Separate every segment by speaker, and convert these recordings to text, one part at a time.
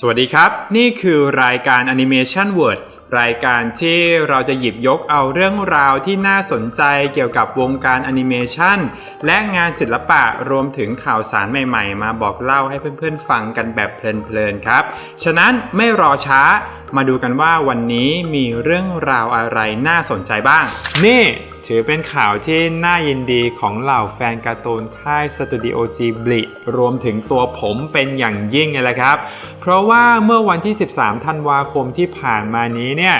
Speaker 1: สวัสดีครับ นี่คือรายการ Animation Word รายการที่เราจะหยิบยกเอาเรื่องราวที่น่าสนใจเกี่ยวกับวงการแอนิเมชันและงานศิลปะรวมถึงข่าวสารใหม่ๆ มาบอกเล่าให้เพื่อนๆฟังกันแบบเพลินๆครับ ฉะนั้นไม่รอช้ามาดูกันว่าวันนี้มีเรื่องราวอะไรน่าสนใจบ้าง นี่ ถือเป็นข่าวที่น่ายินดีของเหล่าแฟนการ์ตูนค่ายสตูดิโอจีบลิรวมถึงตัวผมเป็นอย่างยิ่งเลยละครับ เพราะว่าเมื่อวันที่ 13 ธันวาคมที่ผ่านมานี้เนี่ย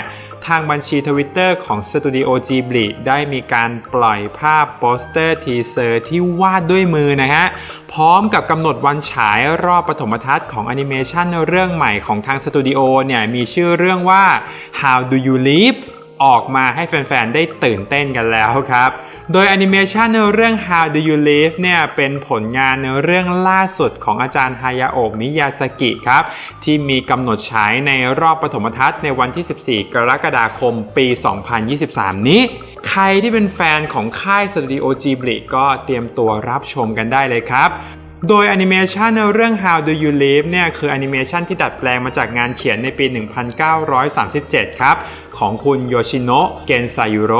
Speaker 1: ทางบัญชีทวิตเตอร์ของสตูดิโอจีบลิได้มีการปล่อยภาพโปสเตอร์ทีเซอร์ที่วาดด้วยมือนะฮะ พร้อมกับกำหนดวันฉายรอบปฐมทัศน์ของแอนิเมชันเรื่องใหม่ของทางสตูดิโอเนี่ยมีชื่อเรื่องว่า How Do You Live ออกมาให้แฟนๆ ได้ตื่นเต้นกันแล้วครับ โดยแอนิเมชันในเรื่อง How Do You Live เนี่ยเป็นผลงานในเรื่องล่าสุดของอาจารย์ฮายาโอะมิยาสกิครับ ที่มีกำหนดฉายในรอบปฐมทัศน์ในวันที่ 14 กรกฎาคมปี 2023 นี้ ใครที่เป็นแฟนของค่ายสตูดิโอจีบลิก็เตรียมตัวรับชมกันได้เลยครับ โดยแอนิเมชันเรื่อง How Do You Live เนี่ยคือแอนิเมชันที่ดัดแปลงมาจากงานเขียนในปี 1937 ครับ ของคุณโยชิโนะเกนไซยุโร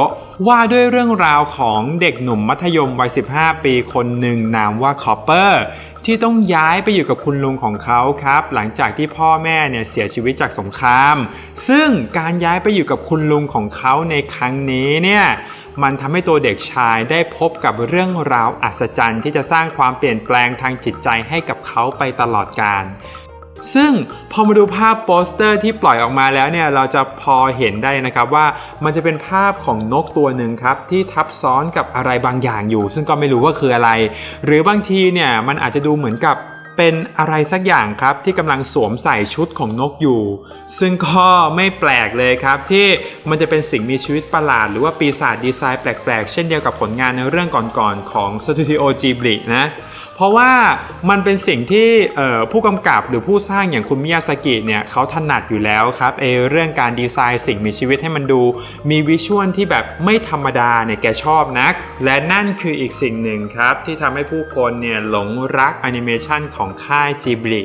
Speaker 1: ว่าด้วยเรื่องราวของเด็กหนุ่มมัธยมวัย 15 ปีคนหนึ่งนามว่าคอปเปอร์ที่ต้องย้ายไปอยู่กับคุณลุงของเขาครับ หลังจากที่พ่อแม่เนี่ยเสียชีวิตจากสงคราม ซึ่งการย้ายไปอยู่กับคุณลุงของเขาในครั้งนี้เนี่ย มันทำให้ตัวเด็กชายได้พบกับเรื่องราวอัศจรรย์ที่จะสร้างความเปลี่ยนแปลงทางจิตใจให้กับเขาไปตลอดกาลซึ่งพอมาดูภาพโปสเตอร์ที่ปล่อยออกมาแล้วเนี่ยเราจะพอเห็นได้นะครับว่ามันจะเป็นภาพของนกตัวหนึ่งครับที่ทับซ้อนกับอะไรบางอย่างอยู่ ซึ่งก็ไม่รู้ว่าคืออะไร หรือบางทีเนี่ยมันอาจจะดูเหมือนกับ เป็นอะไรสักอย่างครับที่กำลังสวมใส่ชุดของนกอยู่ ซึ่งก็ไม่แปลกเลยครับ ที่มันจะเป็นสิ่งมีชีวิตประหลาด หรือว่าปีศาจดีไซน์แปลกๆ เช่นเดียวกับผลงานในเรื่องก่อนๆของสตูดิโอจีบลินะเพราะว่ามันเป็นสิ่งที่ผู้กำกับหรือผู้สร้างอย่างคุณมิยาสกิเนี่ยเขาถนัดอยู่แล้วครับเออเรื่องการดีไซน์สิ่งมีชีวิตให้มันดู มีวิชวลที่แบบไม่ธรรมดาเนี่ยแกชอบนัก และนั่นคืออีกสิ่งหนึ่งครับที่ทำให้ผู้คนเนี่ยหลงรักแอนิเมชันของค่ายจิบลิ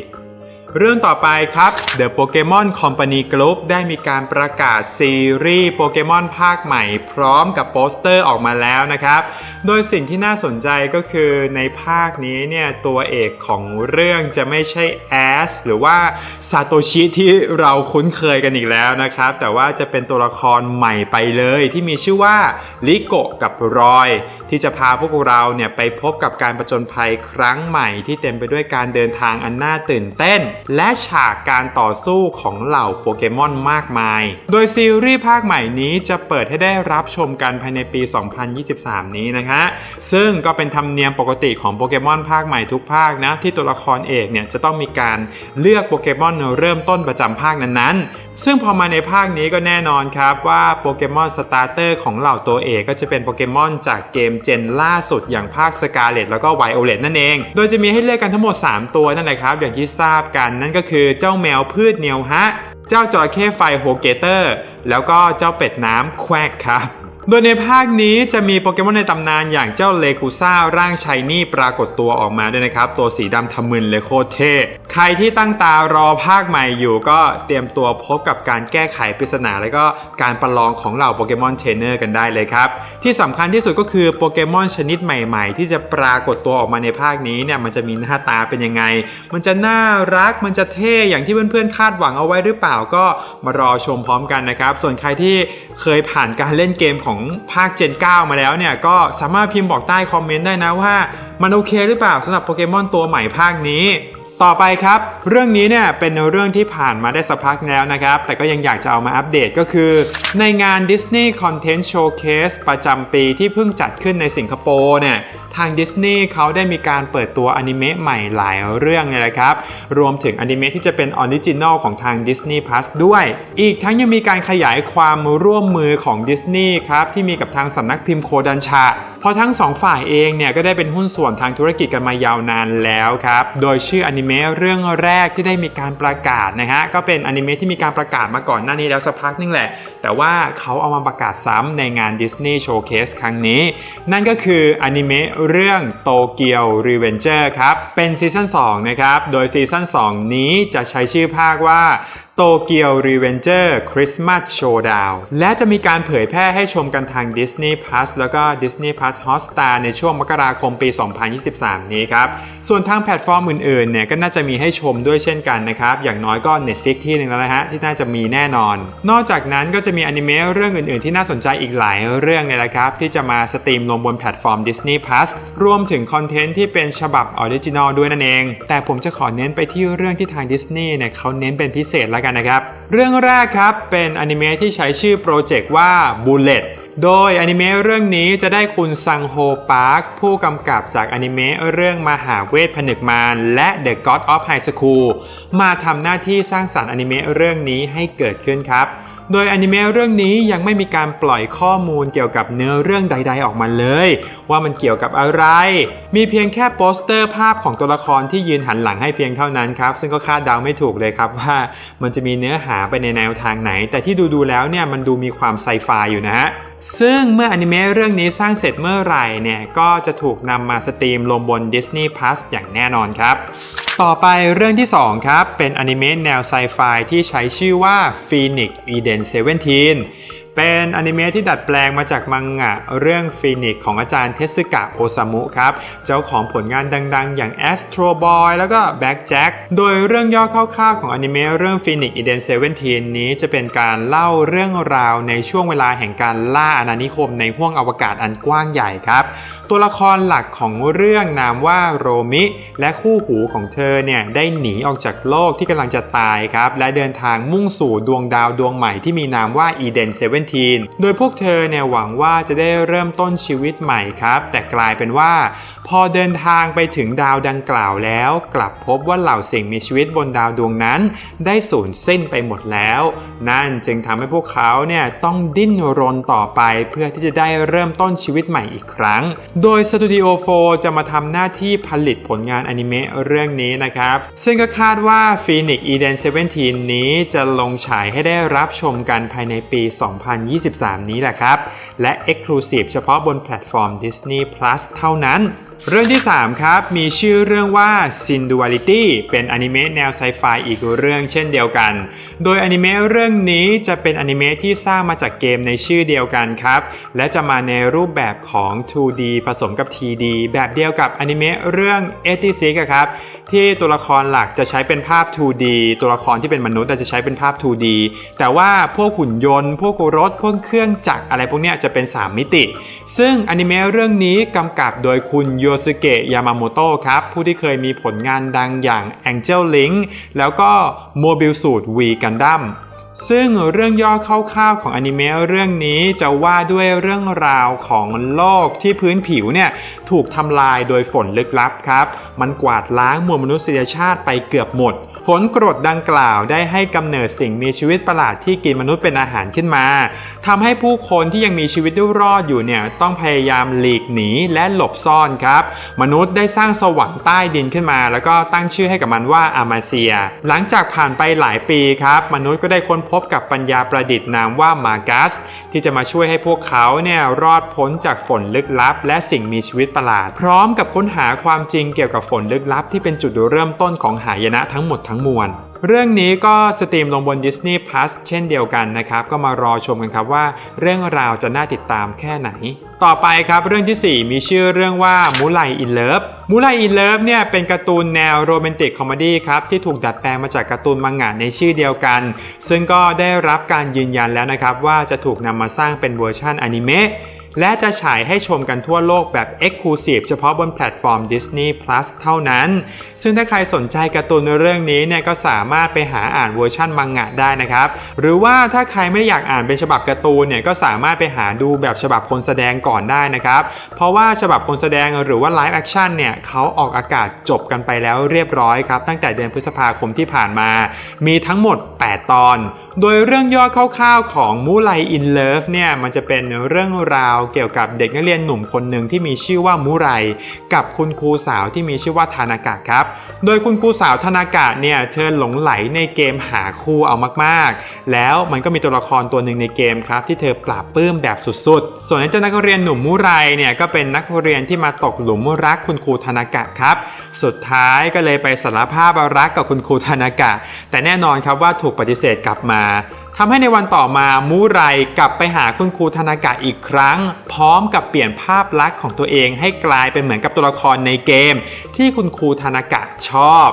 Speaker 1: เรื่องต่อไปครับ The Pokemon Company Group ได้มีการประกาศซีรีส์โปเกมอนภาคใหม่พร้อมกับโปสเตอร์ออกมาแล้วนะครับ โดยสิ่งที่น่าสนใจก็คือในภาคนี้เนี่ย ตัวเอกของเรื่องจะไม่ใช่แอชหรือว่าซาโตชิที่เราคุ้นเคยกันอีกแล้วนะครับ แต่ว่าจะเป็นตัวละครใหม่ไปเลยที่มีชื่อว่าลิโกะกับรอย ที่จะพาพวกเราเนี่ยไปพบกับการประจนภัยครั้งใหม่ที่เต็มไปด้วยการเดินทางอันน่าตื่นเต้นและฉากการต่อสู้ของเหล่าโปเกมอนมากมาย โดยซีรีส์ภาคใหม่นี้จะเปิดให้ได้รับชมกันภายในปี 2023 นี้นะฮะซึ่งก็เป็นธรรมเนียมปกติของโปเกมอนภาคใหม่ทุกภาคนะ ที่ตัวละครเอกเนี่ยจะต้องมีการเลือกโปเกมอนเริ่มต้นประจำภาคนั้นๆซึ่งพอมาในภาคนี้ก็แน่นอนครับว่าโปเกมอนสตาร์เตอร์ของเหล่าตัวเอกก็จะเป็นโปเกมอนจากเกมเจนล่าสุดอย่างภาคสกาเลตแล้วก็ไวโอเลตนั่นเอง โดยจะมีให้เลือกกันทั้งหมด 3 ตัวนั่นแหละครับ อย่างที่ทราบกันนั่นก็คือเจ้าแมวพืชเนียวฮะ เจ้าจระเข้ไฟโฮเกเตอร์ แล้วก็เจ้าเป็ดน้ำแควกครับ โดยในภาคนี้จะมีโปเกมอนในตำนานอย่างเจ้าเลกูซ่าร่างชายนี่ปรากฏตัวออกมาด้วยนะครับ ตัวสีดำทะมึนเลยโคตรเท่ ใครที่ตั้งตารอภาคใหม่อยู่ก็เตรียมตัวพบกับการแก้ไขปริศนาและก็การประลองของเหล่าโปเกมอนเทรนเนอร์กันได้เลยครับ ที่สำคัญที่สุดก็คือโปเกมอนชนิดใหม่ๆ ที่จะปรากฏตัวออกมาในภาคนี้เนี่ยมันจะมีหน้าตาเป็นยังไง มันจะน่ารักมันจะเท่อย่างที่เพื่อนๆคาดหวังเอาไว้หรือเปล่าก็มารอชมพร้อมกันนะครับส่วนใครที่เคยผ่านการเล่นเกมของภาค Gen 9 มาแล้วเนี่ย ก็สามารถพิมพ์บอกใต้คอมเมนต์ได้นะว่า มันโอเคหรือเปล่าสำหรับโปเกมอนตัวใหม่ภาคนี้ ต่อไปครับ เรื่องนี้เนี่ยเป็นเรื่องที่ผ่านมาได้สักพักแล้วนะครับ แต่ก็ยังอยากจะเอามาอัปเดตก็คือ ในงาน Disney Content Showcase ประจำปีที่เพิ่งจัดขึ้นในสิงคโปร์เนี่ยทางดิสนีย์เขาได้มีการเปิดตัวอนิเมะใหม่หลายเรื่องเลยนะครับ รวมถึงอนิเมะที่จะเป็นออริจินอลของทาง Disney Plus ด้วย อีกทั้งยังมีการขยายความร่วมมือของดิสนีย์ครับ ที่มีกับทางสำนักพิมพ์โคดันชา เพราะทั้งสองฝ่ายเองเนี่ยก็ได้เป็นหุ้นส่วนทางธุรกิจกันมายาวนานแล้วครับ โดยชื่ออนิเมะเรื่องแรกที่ได้มีการประกาศนะฮะก็เป็นอนิเมะที่มีการประกาศมาก่อนหน้านี้แล้วสักพักนึงแหละ แต่ว่าเขาเอามาประกาศซ้ำในงาน Disney Showcase ครั้งนี้ นั่นก็คืออนิเมะเรื่องโตเกียวรีเวนเจอร์ครับ เป็นซีซั่น2นะครับ โดยซีซั่น2นี้จะใช้ชื่อภาคว่าโตเกียวรีเวนเจอร์คริสต์มาสโชว์ดาวและจะมีการเผยแพร่ให้ชมกันทาง Disney Plus แล้วก็ Disney Plus Hotstar ในช่วงมกราคมปี 2023 นี้ครับ ส่วนทางแพลตฟอร์มอื่นๆเนี่ยก็น่าจะมีให้ชมด้วยเช่นกันนะครับ อย่างน้อยก็ Netflix ที่หนึ่งแล้วนะฮะ ที่น่าจะมีแน่นอน นอกจากนั้นก็จะมีอนิเมะเรื่องอื่นๆ ที่น่าสนใจอีกหลายเรื่องเลยละครับ ที่จะมาสตรีมลงบนแพลตฟอร์ม Disney Plus รวมถึงคอนเทนต์ที่เป็นฉบับออริจินอลด้วยนั่นเอง แต่ผมจะขอเน้นไปที่เรื่องที่ทาง Disney เนี่ยเขาเน้นเป็นพิเศษล้วกันนะครับ เรื่องแรกครับเป็นอนิเมะที่ใช้ชื่อโปรเจกต์ว่า Bullet โดยอนิเมะเรื่องนี้จะได้คุณซังโฮปาร์คผู้กำกับจากอนิเมะเรื่องมหาเวทผนึกมารและ The God of High School มาทำหน้าที่สร้างสรรค์อนิเมะเรื่องนี้ให้เกิดขึ้นครับ โดยอนิเมะเรื่องนี้ยังไม่มีการปล่อยข้อมูลเกี่ยวกับเนื้อเรื่องใด ๆ ออกมาเลย ว่ามันเกี่ยวกับอะไร มีเพียงแค่โปสเตอร์ภาพของตัวละครที่ยืนหันหลังให้เพียงเท่านั้นครับซึ่งก็คาดเดาไม่ถูกเลยครับว่ามันจะมีเนื้อหาไปในแนวทางไหน แต่ที่ดูๆแล้วเนี่ยมันดูมีความไซไฟอยู่นะฮะ ซึ่งเมื่ออนิเมะเรื่องนี้สร้างเสร็จเมื่อไหร่เนี่ยก็จะถูกนำมาสตรีมลงบน Disney Plus อย่างแน่นอนครับ ต่อไปเรื่องที่ 2 ครับ เป็นอนิเมะแนวไซไฟที่ใช้ชื่อว่า Phoenix Eden 17 เป็นอนิเมะที่ดัดแปลงมาจากมังงะเรื่อง Phoenix ของอาจารย์เทสึกะโอซามุครับ เจ้าของผลงานดังๆ อย่าง Astro Boy แล้วก็ Black Jack โดยเรื่องย่อคร่าวๆของอนิเมะเรื่อง Phoenix Eden 17 นี้จะเป็นการเล่าเรื่องราวในช่วงเวลาแห่งการล่าอาณานิคมในห้วงอวกาศอันกว้างใหญ่ครับ ตัวละครหลักของเรื่องนามว่าโรมิ และคู่หูของเธอเนี่ยได้หนีออกจากโลกที่กำลังจะตายครับและเดินทางมุ่งสู่ดวงดาวดวงใหม่ที่มีนามว่า Eden 17โดยพวกเธอเนี่ยหวังว่าจะได้เริ่มต้นชีวิตใหม่ครับ แต่กลายเป็นว่า พอเดินทางไปถึงดาวดังกล่าวแล้ว กลับพบว่าเหล่าสิ่งมีชีวิตบนดาวดวงนั้น ได้สูญสิ้นไปหมดแล้ว นั่นจึงทำให้พวกเขาเนี่ยต้องดิ้นรนต่อไปเพื่อที่จะได้เริ่มต้นชีวิตใหม่อีกครั้ง โดยสตูดิโอโฟจะมาทำหน้าที่ผลิตผลงานอนิเมะเรื่องนี้นะครับ ซึ่งก็คาดว่า Phoenix Eden 17 นี้จะลงฉายให้ได้รับชมกันภายในปี2023 นี้แหละครับ และ Exclusive เฉพาะบนแพลตฟอร์ม Disney Plus เท่านั้น เรื่องที่ 3 ครับ มีชื่อเรื่องว่า Sin Duality เป็นอนิเมะแนวไซไฟอีกเรื่องเช่นเดียวกัน โดยอนิเมะเรื่องนี้จะเป็นอนิเมะที่สร้างมาจากเกมในชื่อเดียวกันครับ และจะมาในรูปแบบของ 2D ผสมกับ 3D แบบเดียวกับอนิเมะเรื่อง86อะครับ ที่ตัวละครหลักจะใช้เป็นภาพ 2D ตัวละครที่เป็นมนุษย์จะใช้เป็นภาพ 2D แต่ว่าพวกหุ่นยนต์ พวกรถ พวกเครื่องจักรอะไรพวกนี้จะเป็น 3 มิติ ซึ่งอนิเมะเรื่องนี้กำกับโดยคุณโยโยสุเกะยามาโมโตะครับ ผู้ที่เคยมีผลงานดังอย่าง Angel Link แล้วก็ Mobile Suit V Gundam ซึ่งเรื่องย่อคร่าวๆของอนิเมะเรื่องนี้จะว่าด้วยเรื่องราวของโลกที่พื้นผิวเนี่ยถูกทำลายโดยฝนลึกลับครับ มันกวาดล้างมวลมนุษยชาติไปเกือบหมด ฝนกรดดังกล่าวได้ให้กำเนิดสิ่งมีชีวิตประหลาดที่กินมนุษย์เป็นอาหารขึ้นมาทำให้ผู้คนที่ยังมีชีวิตรอดอยู่เนี่ยต้องพยายามหลีกหนีและหลบซ่อนครับ มนุษย์ได้สร้างสวรรค์ใต้ดินขึ้นมา แล้วก็ตั้งชื่อให้กับมันว่าอามาเซีย หลังจากผ่านไปหลายปีครับ มนุษย์ก็ได้ค้นพบกับปัญญาประดิษฐ์นามว่ามากัส ที่จะมาช่วยให้พวกเขาเนี่ยรอดพ้นจากฝนลึกลับ และสิ่งมีชีวิตประหลาด พร้อมกับค้นหาความจริงเกี่ยวกับฝนลึกลับ ที่เป็นจุดเริ่มต้นของหายนะทั้งหมดทั้งมวล เรื่องนี้ก็สตรีมลงบน Disney Plus เช่นเดียวกันนะครับ ก็มารอชมกันครับว่า เรื่องราวจะน่าติดตามแค่ไหน ต่อไปครับเรื่องทีสี่ 4 มีชื่อเรื่องว่ามูไลอินเลิฟมูไลอินเลิฟเนี่ยเป็นการ์ตูนแนวโรแมนติกคอมเมดี้ครับที่ถูกดัดแปลงมาจากการ์ตูนมังงะในชื่อเดียวกัน ซึ่งก็ได้รับการยืนยันแล้วนะครับว่าจะถูกนำมาสร้างเป็นเวอร์ชันอนิเมะ และจะฉายให้ชมกันทั่วโลกแบบ Exclusive เฉพาะบนแพลตฟอร์ม Disney Plus เท่านั้น ซึ่งถ้าใครสนใจการ์ตูนเรื่องนี้เนี่ยก็สามารถไปหาอ่านเวอร์ชั่นมังงะได้นะครับ หรือว่าถ้าใครไม่อยากอ่านเป็นฉบับการ์ตูนเนี่ยก็สามารถไปหาดูแบบฉบับคนแสดงก่อนได้นะครับ เพราะว่าฉบับคนแสดงหรือว่า Live Action เนี่ยเขาออกอากาศจบกันไปแล้วเรียบร้อยครับ ตั้งแต่เดือนพฤษภาคมที่ผ่านมา มีทั้งหมด 8 ตอน โดยเรื่องย่อคร่าวๆของมูไลอินเลิฟเนี่ยมันจะเป็นเรื่องราวเกี่ยวกับเด็กนักเรียนหนุ่มคนหนึ่งที่มีชื่อว่ามุไร กับคุณครูสาวที่มีชื่อว่าทานากะครับ โดยคุณครูสาวทานากะเนี่ยเธอหลงไหลในเกมหาคู่เอามากๆ แล้วมันก็มีตัวละครตัวหนึ่งในเกมครับที่เธอปราบปื้มแบบสุดๆ ส่วนเจ้านักเรียนหนุ่มมุไรเนี่ยก็เป็นนักเรียนที่มาตกหลุมรักคุณครูทานากะครับ สุดท้ายก็เลยไปสารภาพรักกับคุณครูทานากะ แต่แน่นอนครับว่าถูกปฏิเสธกลับมา ทำให้ในวันต่อมามูไรกลับไปหาคุณครูธนากะอีกครั้ง พร้อมกับเปลี่ยนภาพลักษณ์ของตัวเองให้กลายเป็นเหมือนกับตัวละครในเกม ที่คุณครูธนากะชอบ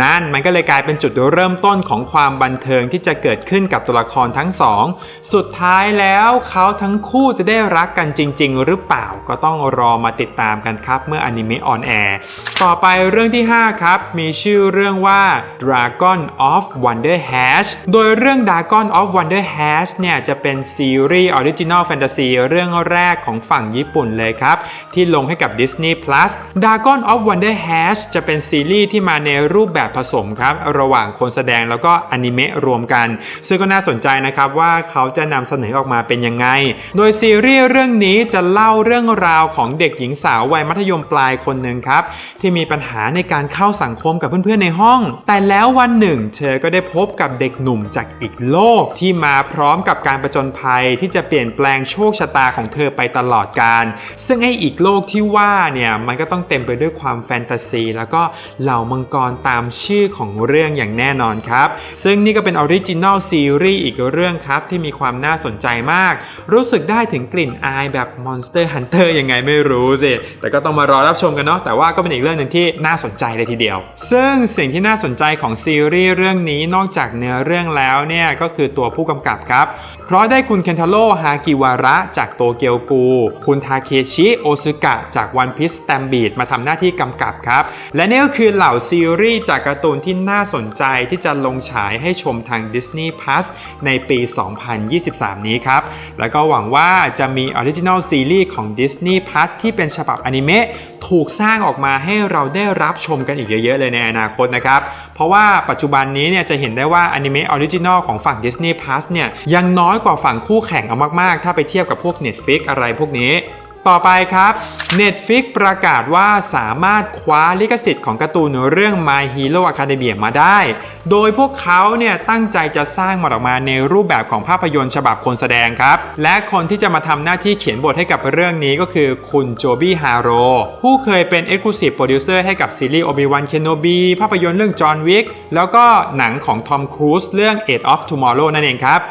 Speaker 1: นั่นมันก็เลยกลายเป็นจุดเริ่มต้นของความบันเทิงที่จะเกิดขึ้นกับตัวละครทั้งสอง สุดท้ายแล้วเขาทั้งคู่จะได้รักกันจริง ๆ หรือเปล่าก็ต้องรอมาติดตามกันครับ เมื่ออนิเมะออนแอร์ต่อไปเรื่องที่ 5 ครับ มีชื่อเรื่องว่า Dragon of Wonder Hash โดยเรื่อง Dragon of Wonder Hash เนี่ยจะเป็นซีรีส์ออริจินอลแฟนตาซีเรื่องแรกของฝั่งญี่ปุ่นเลยครับ ที่ลงให้กับ Disney Plus Dragon of Wonder Hash จะเป็นซีรีส์ที่มาในรูปแบบผสมครับระหว่างคนแสดงแล้วก็อนิเมะรวมกัน ซึ่งก็น่าสนใจนะครับว่าเขาจะนำเสนอออกมาเป็นยังไง โดยซีรีส์เรื่องนี้จะเล่าเรื่องราวของเด็กหญิงสาววัยมัธยมปลายคนหนึ่งครับ ที่มีปัญหาในการเข้าสังคมกับเพื่อนๆในห้อง แต่แล้ววันหนึ่ง เธอก็ได้พบกับเด็กหนุ่มจากอีกโลกที่มาพร้อมกับการประจนภัยที่จะเปลี่ยนแปลงโชคชะตาของเธอไปตลอดกาลซึ่งไอ้อีกโลกที่ว่าเนี่ยมันก็ต้องเต็มไปด้วยความแฟนตาซี แล้วก็เหล่ามังกรตามชื่อของเรื่องอย่างแน่นอนครับ ซึ่งนี่ก็เป็นออริจินอลซีรีส์อีกเรื่องครับ ที่มีความน่าสนใจมาก รู้สึกได้ถึงกลิ่นอายแบบ Monster Hunter ยังไงไม่รู้สิ แต่ก็ต้องมารอรับชมกันเนาะแต่ว่าก็เป็นอีกเรื่องหนึ่งที่น่าสนใจเลยทีเดียว ซึ่งสิ่งที่น่าสนใจของซีรีส์เรื่องนี้นอกจากเนื้อเรื่องแล้วเนี่ยก็คือตัวผู้กำกับครับ เพราะได้คุณเคนทาโร่ฮากิวาระจากโตเกียวกูคุณทาเคชิโอซึกะจากวันพิสแตมบีดมาทำหน้าที่กำกับครับ และนี่ก็คือเหล่าซีรีส์จากการ์ตูนที่น่าสนใจที่จะลงฉายให้ชมทาง Disney Plus ในปี 2023 นี้ครับ แล้วก็หวังว่าจะมีออริจินอลซีรีส์ของ Disney Plus ที่เป็นฉบับอนิเมะถูกสร้างออกมาให้เราได้รับชมกันอีกเยอะ ๆ เลยในอนาคตนะครับ เพราะว่าปัจจุบันนี้เนี่ยจะเห็นได้ว่าอนิเมะออริจินอลของฝั่ง Disney Plus เนี่ยยังน้อยกว่าฝั่งคู่แข่งเอามาก ๆ ถ้าไปเทียบกับพวก Netflix อะไรพวกนี้ ต่อไปครับ Netflix ประกาศว่าสามารถคว้าลิขสิทธิ์ของการ์ตูนเรื่อง My Hero Academia มาได้ โดยพวกเขาเนี่ยตั้งใจจะสร้างมันออกมาในรูปแบบของภาพยนตร์ฉบับคนแสดงครับ และคนที่จะมาทำหน้าที่เขียนบทให้กับเรื่องนี้ก็คือคุณโจบี้ฮาโรผู้เคยเป็น Exclusive Producer ให้กับซีรีส์ Obi-Wan Kenobi ภาพยนตร์เรื่อง John Wick แล้วก็หนังของ Tom Cruise เรื่อง Age of Tomorrow นั่นเองครับ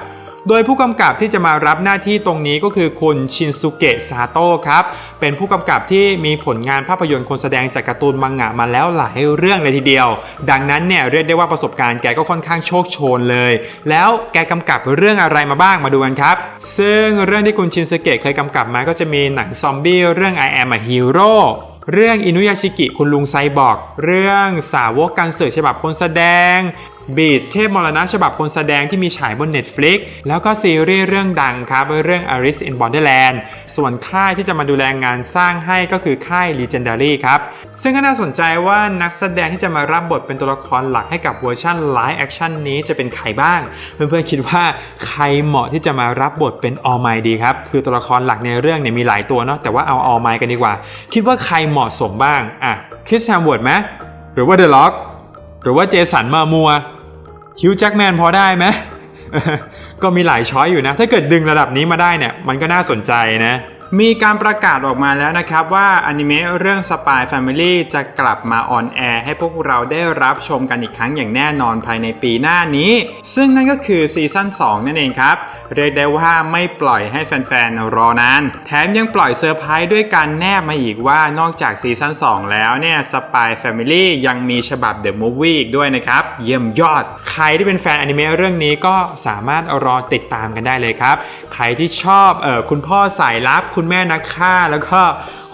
Speaker 1: โดยผู้กำกับที่จะมารับหน้าที่ตรงนี้ก็คือคุณชินซุเกะซาโตะครับ เป็นผู้กำกับที่มีผลงานภาพยนตร์คนแสดงจากการ์ตูนมังงะมาแล้วหลายเรื่องเลยทีเดียว ดังนั้นเนี่ยเรียกได้ว่าประสบการณ์แกก็ค่อนข้างโชคโชนเลย แล้วแกกำกับเรื่องอะไรมาบ้างมาดูกันครับ ซึ่งเรื่องที่คุณชินซุเกะเคยกำกับมาก็จะมีหนังซอมบี้เรื่อง I am a hero เรื่องอินุยาชิกิคุณลุงไซบอร์กเรื่องสาวกการสื่อฉบับคนแสดง บีดเทพมรณะฉบับคนแสดงที่มีฉายบน Netflix แล้วก็ซีรีส์เรื่องดังครับเรื่อง Alice in Borderland ส่วนค่ายที่จะมาดูแลงานสร้างให้ก็คือค่าย Legendary ครับ ซึ่งก็น่าสนใจว่านักแสดงที่จะมารับบทเป็นตัวละครหลักให้กับเวอร์ชันไลฟ์แอคชั่นนี้จะเป็นใครบ้าง เพื่อนๆคิดว่าใครเหมาะที่จะมารับบทเป็นออมายดีครับ คือตัวละครหลักในเรื่องเนี่ยมีหลายตัวเนาะแต่ว่าเอาออมายกันดีกว่า คิดว่าใครเหมาะสมบ้างอะคริสแฮมเวิร์ดไหมหรือว่าเดอะล็อกหรือว่าเจสันมามัว ฮิวจ์แจ็คแมนพอได้ไหมก็มีหลายช้อยอยู่นะ ถ้าเกิดดึงระดับนี้มาได้เนี่ย มันก็น่าสนใจนะ มีการประกาศออกมาแล้วนะครับว่าอนิเมะเรื่อง Spy Family จะกลับมาออนแอร์ให้พวกเราได้รับชมกันอีกครั้งอย่างแน่นอนภายในปีหน้านี้ ซึ่งนั่นก็คือซีซั่น2 นั่นเองครับ เรียกได้ว่าไม่ปล่อยให้แฟนๆ รอนาน แถมยังปล่อยเซอร์ไพรส์ด้วยการแนบมาอีกว่านอกจากซีซั่น2 แล้วเนี่ย Spy Family ยังมีฉบับ The Movie อีกด้วยนะครับ เยี่ยมยอด ใครที่เป็นแฟนอนิเมะเรื่องนี้ก็สามารถรอติดตามกันได้เลยครับ ใครที่ชอบเออคุณพ่อสายลับคุณคุณแม่นักฆ่า แล้วก็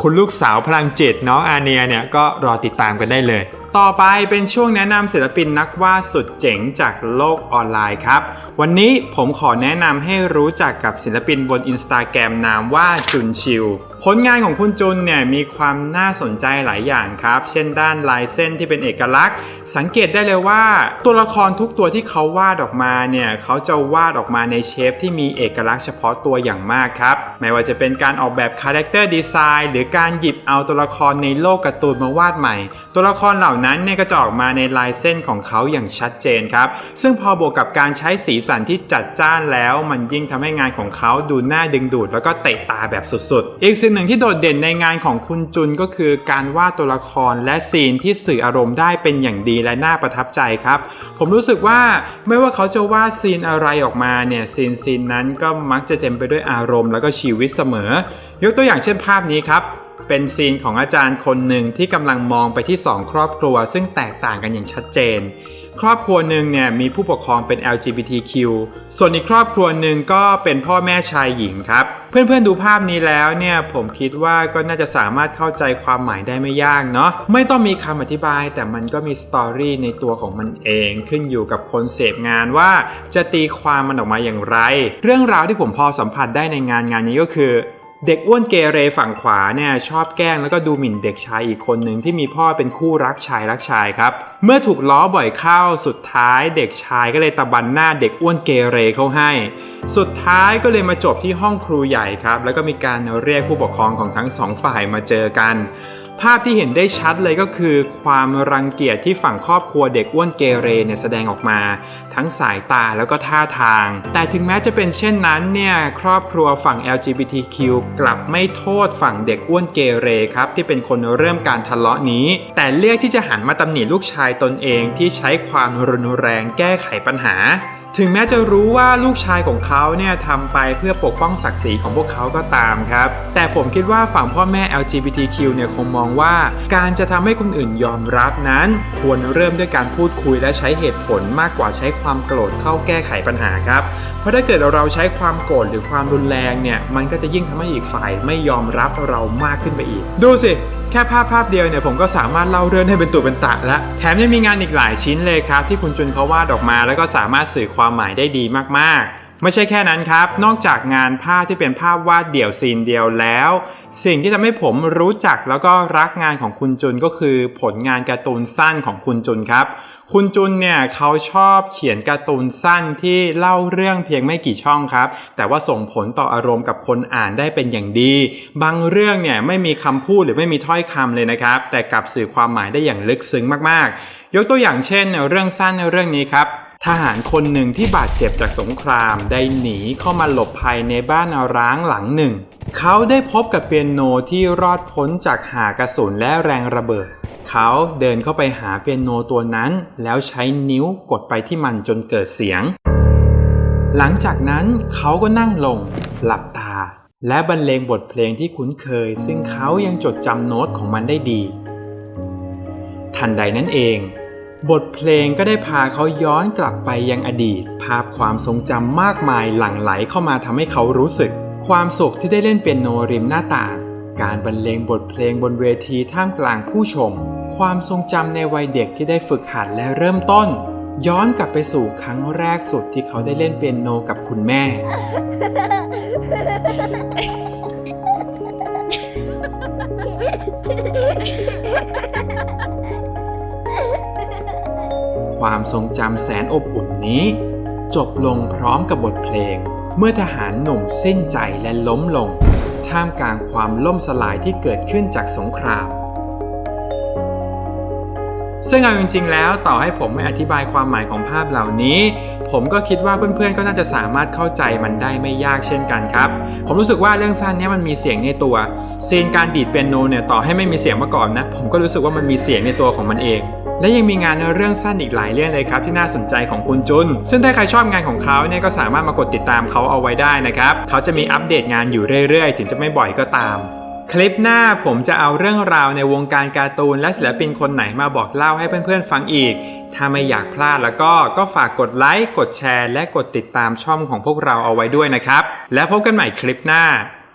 Speaker 1: คุณลูกสาวพลังจิตน้องอาเนียเนี่ยก็รอติดตามกันได้เลย ต่อไปเป็นช่วงแนะนำศิลปินนักวาดสุดเจ๋งจากโลกออนไลน์ครับ วันนี้ผมขอแนะนำให้รู้จักกับศิลปินบนอินสตาแกรมนามว่าจุนชิว ผลงานของคุณจุนเนี่ยมีความน่าสนใจหลายอย่างครับ เช่นด้านลายเส้นที่เป็นเอกลักษณ์ สังเกตได้เลยว่า ตัวละครทุกตัวที่เขาวาดออกมาเนี่ยเขาจะวาดออกมาในเชฟที่มีเอกลักษณ์เฉพาะตัวอย่างมากครับ ไม่ว่าจะเป็นการออกแบบคาแรคเตอร์ดีไซน์หรือการหยิบเอาตัวละครในโลกการ์ตูนมาวาดใหม่ ตัวละครเหล่านั้นเนี่ยก็จะออกมาในลายเส้นของเขาอย่างชัดเจนครับ ซึ่งพอบวกกับการใช้สีสันที่จัดจ้านแล้ว มันยิ่งทำให้งานของเขาดูน่าดึงดูด แล้วก็เตะตาแบบสุดๆอีกสิงหนึ่งที่โดดเด่นในงานของคุณจุนก็คือการวาดตัวละครและซีนที่สื่ออารมณ์ได้เป็นอย่างดีและน่าประทับใจครับ ผมรู้สึกว่าไม่ว่าเขาจะวาดซีนอะไรออกมาเนี่ยซีนซีนนั้นก็มักจะเต็มไปด้วยอารมณ์แล้วก็ชีวิตเสมอ ยกตัวอย่างเช่นภาพนี้ครับเป็นซีนของอาจารย์คนหนึ่งที่กำลังมองไปที่2ครอบครัว ซึ่งแตกต่างกันอย่างชัดเจน ครอบครัวหนึ่งเนี่ยมีผู้ปกครองเป็น LGBTQ ส่วนอีกครอบครัวหนึ่งก็เป็นพ่อแม่ชายหญิงครับ เพื่อนๆดูภาพนี้แล้วเนี่ยผมคิดว่าก็น่าจะสามารถเข้าใจความหมายได้ไม่ยากเนาะไม่ต้องมีคำอธิบายแต่มันก็มีสตอรี่ในตัวของมันเองขึ้นอยู่กับคนเสพงานว่าจะตีความมันออกมาอย่างไร เรื่องราวที่ผมพอสัมผัสได้ในงานงานนี้ก็คือ เด็กอ้วนเกเรฝั่งขวาเนี่ยชอบแกล้งแล้วก็ดูหมิ่นเด็กชายอีกคนหนึ่งที่มีพ่อเป็นคู่รักชายรักชายครับ เมื่อถูกล้อบ่อยเข้าสุดท้ายเด็กชายก็เลยตะบันหน้าเด็กอ้วนเกเรเขาให้ สุดท้ายก็เลยมาจบที่ห้องครูใหญ่ครับ แล้วก็มีการเรียกผู้ปกครองของทั้งสองฝ่ายมาเจอกัน ภาพที่เห็นได้ชัดเลยก็คือ ความรังเกียจที่ฝั่งครอบครัวเด็กอ้วนเกเรเนี่ยแสดงออกมา ทั้งสายตาแล้วก็ท่าทาง แต่ถึงแม้จะเป็นเช่นนั้นเนี่ยครอบครัวฝั่ง LGBTQ กลับไม่โทษฝั่งเด็กอ้วนเกเรครับที่เป็นคนเริ่มการทะเลาะนี้ แต่เลือกที่จะหันมาตำหนิลูกชายตนเองที่ใช้ความรุนแรงแก้ไขปัญหาถึงแม้จะรู้ว่าลูกชายของเขาเนี่ยทำไปเพื่อปกป้องศักดิ์ศรีของพวกเขาก็ตามครับ แต่ผมคิดว่าฝั่งพ่อแม่ LGBTQ เนี่ยคงมองว่า การจะทำให้คนอื่นยอมรับนั้น ควรเริ่มด้วยการพูดคุยและใช้เหตุผลมากกว่าใช้ความโกรธเข้าแก้ไขปัญหาครับ เพราะถ้าเกิดเราใช้ความโกรธหรือความรุนแรงเนี่ยมันก็จะยิ่งทำให้อีกฝ่ายไม่ยอมรับเรามากขึ้นไปอีก ดูสิ แค่ภาพภาพเดียวเนี่ยผมก็สามารถเล่าเรื่องให้เป็นตัวเป็นตะแล้วแถมยังมีงานอีกหลายชิ้นเลยครับ ที่คุณจุนเขาวาดออกมา แล้วก็สามารถสื่อความหมายได้ดีมากๆไม่ใช่แค่นั้นครับ นอกจากงานภาพที่เป็นภาพวาดเดี่ยวซีนเดียวแล้ว สิ่งที่ทำให้ผมรู้จักแล้วก็รักงานของคุณจุนก็คือผลงานการ์ตูนสั้นของคุณจุนครับ คุณจุนเนี่ยเขาชอบเขียนการ์ตูนสั้นที่เล่าเรื่องเพียงไม่กี่ช่องครับ แต่ว่าส่งผลต่ออารมณ์กับคนอ่านได้เป็นอย่างดี บางเรื่องเนี่ยไม่มีคำพูดหรือไม่มีถ้อยคำเลยนะครับ แต่กลับสื่อความหมายได้อย่างลึกซึ้งมากๆ ยกตัวอย่างเช่น เรื่องสั้นเรื่องนี้ครับทหารคนหนึ่งที่บาดเจ็บจากสงคราม ได้หนีเข้ามาหลบภัยในบ้านร้างหลังหนึ่ง เขาได้พบกับเปียโนที่รอดพ้นจากหากระสุนและแรงระเบิด เขาเดินเข้าไปหาเปียโนตัวนั้น แล้วใช้นิ้วกดไปที่มันจนเกิดเสียง หลังจากนั้นเขาก็นั่งลง หลับตา และบรรเลงบทเพลงที่คุ้นเคย ซึ่งเขายังจดจำโน้ตของมันได้ดี ทันใดนั้นเอง บทเพลงก็ได้พาเขาย้อนกลับไปยังอดีต ภาพความทรงจำมากมายหลั่งไหลเข้ามาทำให้เขารู้สึก ความสุขที่ได้เล่นเปียโนริมหน้าต่างการบรรเลงบทเพลงบนเวทีท่ามกลางผู้ชม ความทรงจำในวัยเด็กที่ได้ฝึกหัดและเริ่มต้น ย้อนกลับไปสู่ครั้งแรกสุดที่เขาได้เล่นเปียโนกับคุณแม่ ความทรงจำแสนอบอุ่นนี้ จบลงพร้อมกับบทเพลง เมื่อทหารหนุ่มสิ้นใจและล้มลง ท่ามกลางความล่มสลายที่เกิดขึ้นจากสงคราม ซึ่งเอาจริงๆ แล้วต่อให้ผมไม่อธิบายความหมายของภาพเหล่านี้ ผมก็คิดว่าเพื่อนๆ ก็น่าจะสามารถเข้าใจมันได้ไม่ยากเช่นกันครับ ผมรู้สึกว่าเรื่องสั้นนี้มันมีเสียงในตัว ซีนการดีดเปียโนเนี่ยต่อให้ไม่มีเสียงมาก่อนนะ ผมก็รู้สึกว่ามันมีเสียงในตัวของมันเองและยังมีงานเรื่องสั้นอีกหลายเรื่องเลยครับ ที่น่าสนใจของคุณจุน ซึ่งถ้าใครชอบงานของเขาเนี่ยก็สามารถมากดติดตามเขาเอาไว้ได้นะครับ เขาจะมีอัปเดตงานอยู่เรื่อยๆ ถึงจะไม่บ่อยก็ตาม คลิปหน้าผมจะเอาเรื่องราวในวงการการ์ตูน และศิลปินคนไหนมาบอกเล่าให้เพื่อนๆฟังอีก ถ้าไม่อยากพลาดแล้วก็ก็ฝากกดไลค์ กดแชร์ และกดติดตามช่องของพวกเราเอาไว้ด้วยนะครับ แล้วพบกันใหม่คลิปหน้า